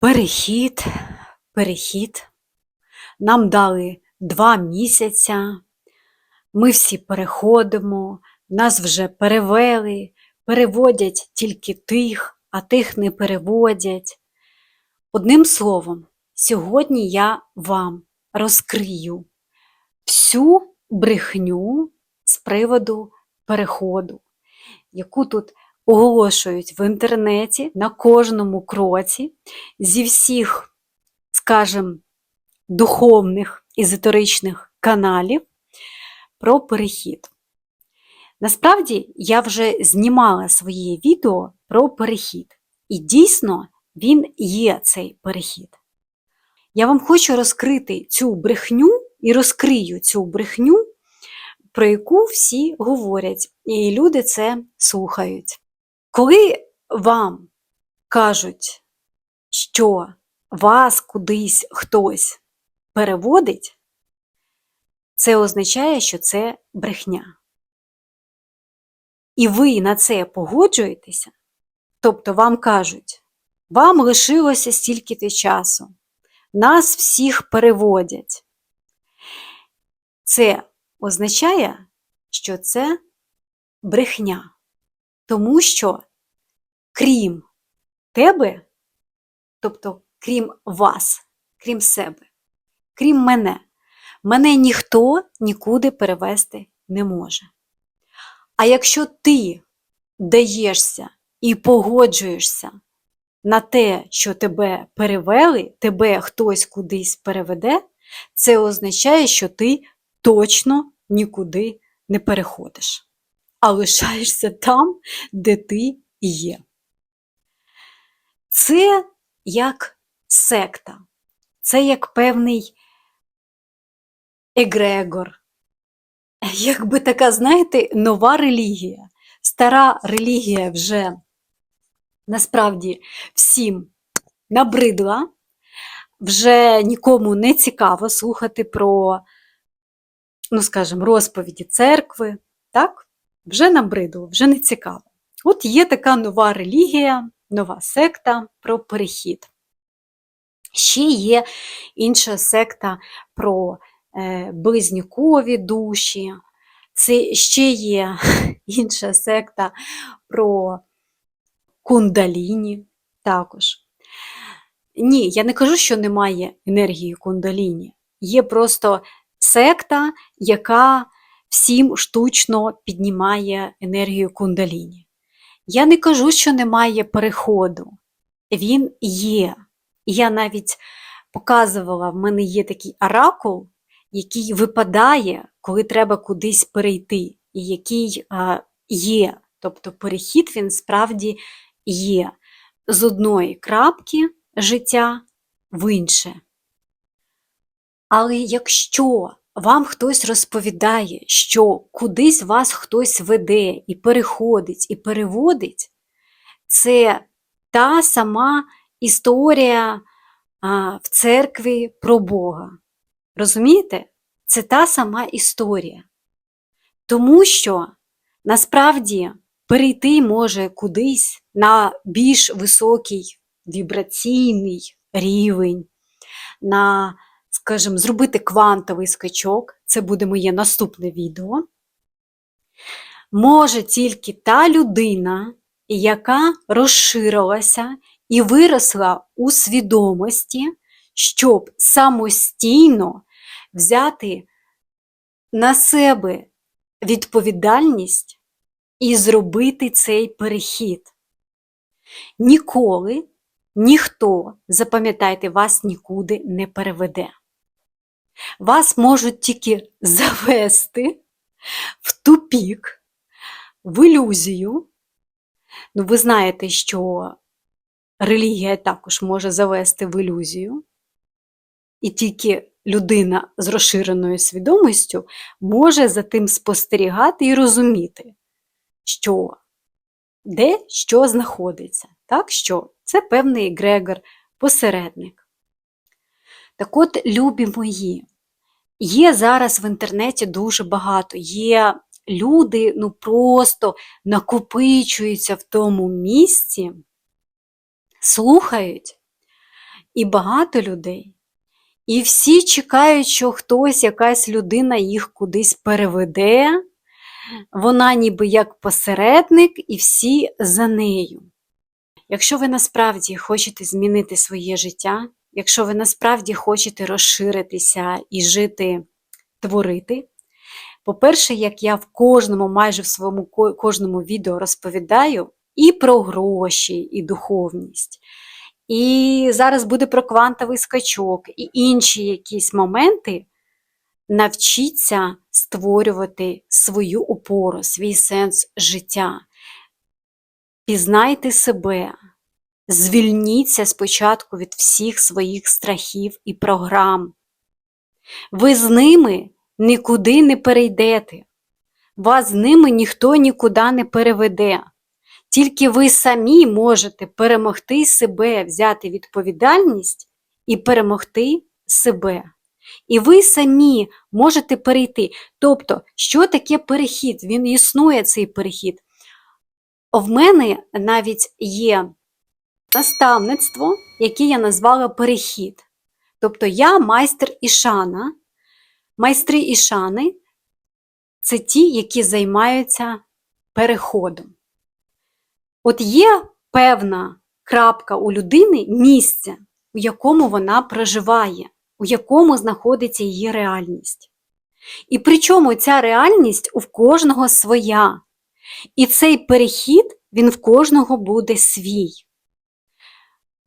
Перехід, перехід. Нам дали два місяця. Ми всі переходимо, нас вже перевели, переводять тільки тих, а тих не переводять. Одним словом, сьогодні я вам розкрию всю брехню з приводу переходу, яку тут оголошують в інтернеті на кожному кроці зі всіх, скажімо, духовних езотеричних каналів про перехід. Насправді, я вже знімала своє відео про перехід, і дійсно він є цей перехід. Я вам хочу розкрити цю брехню і розкрию цю брехню, про яку всі говорять, і люди це слухають. Коли вам кажуть, що вас кудись хтось переводить, це означає, що це брехня. І ви на це погоджуєтеся, тобто вам кажуть, вам лишилося стільки-то часу, нас всіх переводять. Це означає, що це брехня. Тому що, крім тебе, тобто крім вас, крім себе, крім мене, мене ніхто нікуди перевести не може. А якщо ти даєшся і погоджуєшся на те, що тебе перевели, тебе хтось кудись переведе, це означає, що ти точно нікуди не переходиш, а лишаєшся там, де ти є. Це як секта, це як певний егрегор, якби така, знаєте, нова релігія. Стара релігія вже насправді всім набридла, вже нікому не цікаво слухати про, ну, скажімо, розповіді церкви, так? Вже набридло, вже не цікаво. От є така нова релігія, нова секта про перехід. Ще є інша секта про е, близнюкові душі. Це ще є інша секта про кундаліні також. Ні, я не кажу, що немає енергії кундаліні. Є просто секта, яка всім штучно піднімає енергію кундаліні. Я не кажу, що немає переходу. Він є. Я навіть показувала, в мене є такий оракул, який випадає, коли треба кудись перейти, і який а, є. Тобто перехід він справді є з одної крапки життя в інше. Але якщо вам хтось розповідає, що кудись вас хтось веде і переходить, і переводить, це та сама історія а, в церкві про Бога. Розумієте? Це та сама історія. Тому що насправді перейти може кудись на більш високий вібраційний рівень, на, скажімо, зробити квантовий скачок, це буде моє наступне відео. Може тільки та людина, яка розширилася і виросла у свідомості, щоб самостійно взяти на себе відповідальність і зробити цей перехід. Ніколи ніхто, запам'ятайте, вас нікуди не переведе. Вас можуть тільки завести в тупік, в ілюзію. Ну, ви знаєте, що релігія також може завести в ілюзію, і тільки людина з розширеною свідомістю може за тим спостерігати і розуміти, що де що знаходиться. Так що це певний егрегор, посередник. Так от, любі мої, є зараз в інтернеті дуже багато, є люди, ну просто накопичуються в тому місці, слухають і багато людей. І всі чекають, що хтось, якась людина їх кудись переведе, вона ніби як посередник, і всі за нею. Якщо ви насправді хочете змінити своє життя, якщо ви насправді хочете розширитися і жити, творити, по-перше, як я в кожному, майже в своєму кожному відео розповідаю і про гроші, і духовність, і зараз буде про квантовий скачок, і інші якісь моменти, навчіться створювати свою опору, свій сенс життя. Пізнайте себе, звільніться спочатку від всіх своїх страхів і програм. Ви з ними нікуди не перейдете, вас з ними ніхто нікуди не переведе. Тільки ви самі можете перемогти себе, взяти відповідальність і перемогти себе. І ви самі можете перейти. Тобто, що таке перехід? Він існує цей перехід. В мене навіть є наставництво, яке я назвала перехід. Тобто я майстер Ішана. Майстри Ішани це ті, які займаються переходом. От є певна крапка у людини місце, у якому вона проживає, у якому знаходиться її реальність. І причому ця реальність у кожного своя. І цей перехід, він в кожного буде свій.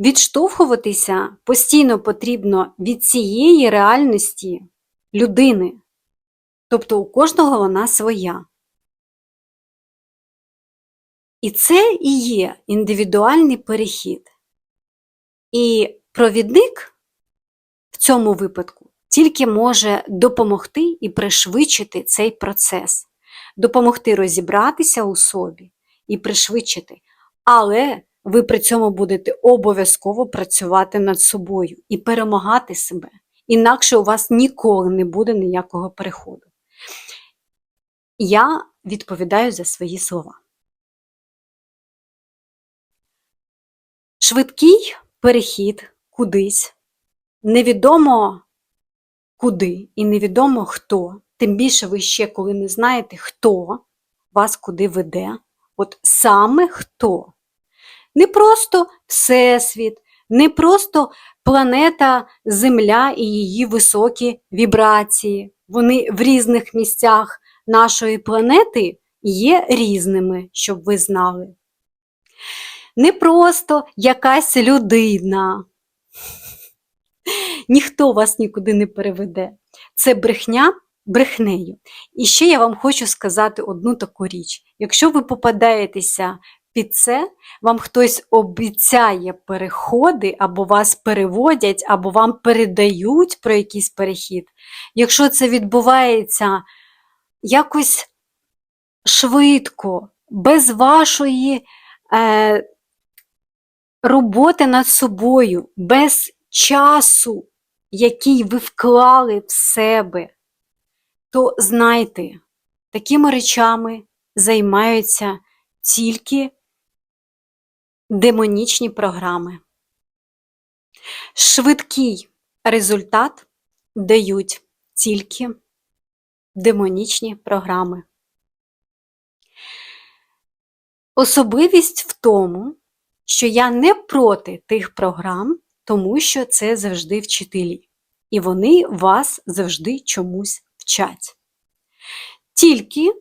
Відштовхуватися постійно потрібно від цієї реальності людини. Тобто у кожного вона своя. І це і є індивідуальний перехід. І провідник в цьому випадку тільки може допомогти і пришвидшити цей процес, допомогти розібратися у собі і пришвидшити. Але ви при цьому будете обов'язково працювати над собою і перемагати себе. Інакше у вас ніколи не буде ніякого переходу. Я відповідаю за свої слова. Швидкий перехід кудись, невідомо куди і невідомо хто, тим більше ви ще коли не знаєте, хто вас куди веде, от саме хто. Не просто Всесвіт, не просто планета Земля і її високі вібрації. Вони в різних місцях нашої планети є різними, щоб ви знали. Не просто якась людина. Ніхто вас нікуди не переведе. Це брехня брехнею. І ще я вам хочу сказати одну таку річ. Якщо ви попадаєтеся під це, вам хтось обіцяє переходи, або вас переводять, або вам передають про якийсь перехід. Якщо це відбувається якось швидко, без вашої е, роботи над собою, без часу, який ви вклали в себе, то знайте, такими речами займаються тільки демонічні програми. Швидкий результат дають тільки демонічні програми. Особливість в тому, що я не проти тих програм, тому що це завжди вчителі, і вони вас завжди чомусь вчать. Тільки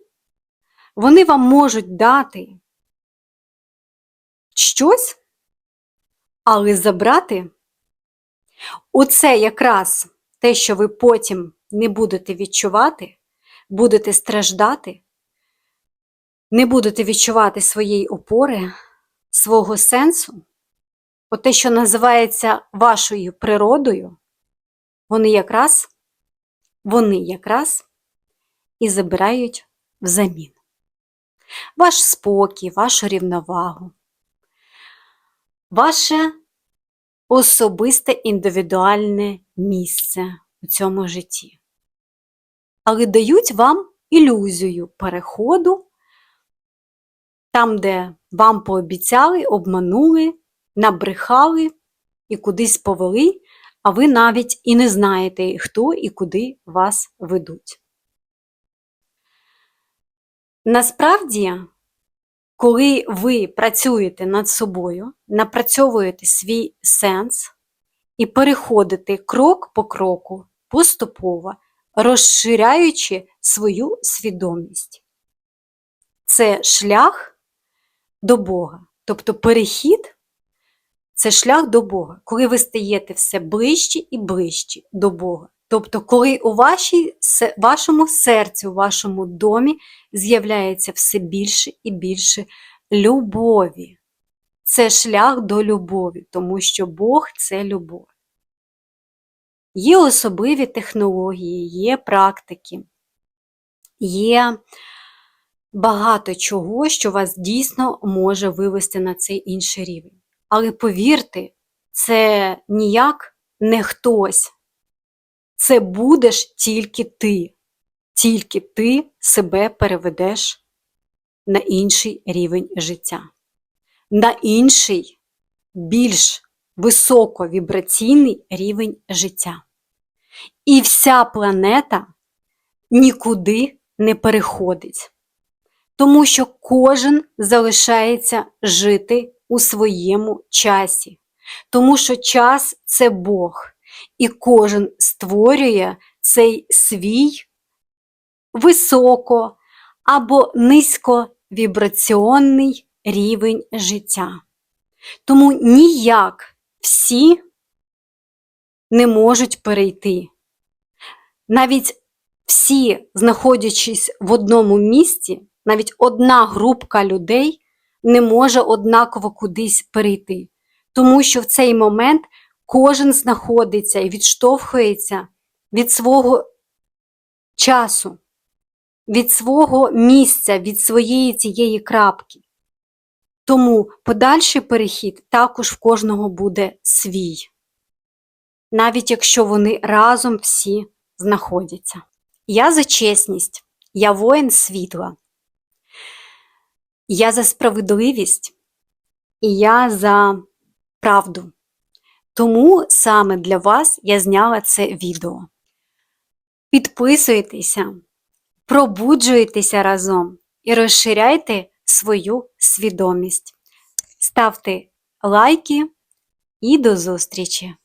вони вам можуть дати щось, але забрати? Оце якраз те, що ви потім не будете відчувати, будете страждати, не будете відчувати своєї опори, свого сенсу, те, що називається вашою природою, вони якраз, вони якраз і забирають взамін. Ваш спокій, вашу рівновагу, ваше особисте індивідуальне місце у цьому житті. Але дають вам ілюзію переходу там, де вам пообіцяли, обманули, набрехали і кудись повели, а ви навіть і не знаєте, хто і куди вас ведуть. Насправді, коли ви працюєте над собою, напрацьовуєте свій сенс і переходите крок по кроку, поступово, розширяючи свою свідомість. Це шлях до Бога. Тобто перехід це шлях до Бога, коли ви стаєте все ближче і ближче до Бога. Тобто, коли у вашій, вашому серці, у вашому домі з'являється все більше і більше любові. Це шлях до любові, тому що Бог це любов. Є особливі технології, є практики, є багато чого, що вас дійсно може вивести на цей інший рівень. Але повірте, це ніяк не хтось. Це будеш тільки ти. Тільки ти себе переведеш на інший рівень життя, на інший, більш високовібраційний рівень життя. І вся планета нікуди не переходить, тому що кожен залишається жити у своєму часі, тому що час це Бог, і кожен створює цей свій високо або низьковібраційний рівень життя. Тому ніяк всі не можуть перейти. Навіть всі, знаходячись в одному місці, навіть одна групка людей не може однаково кудись перейти. Тому що в цей момент кожен знаходиться і відштовхується від свого часу, від свого місця, від своєї цієї крапки. Тому подальший перехід також в кожного буде свій, навіть якщо вони разом всі знаходяться. Я за чесність, я воїн світла, я за справедливість і я за правду. Тому саме для вас я зняла це відео. Підписуйтеся, пробуджуйтеся разом і розширяйте свою свідомість. Ставте лайки і до зустрічі!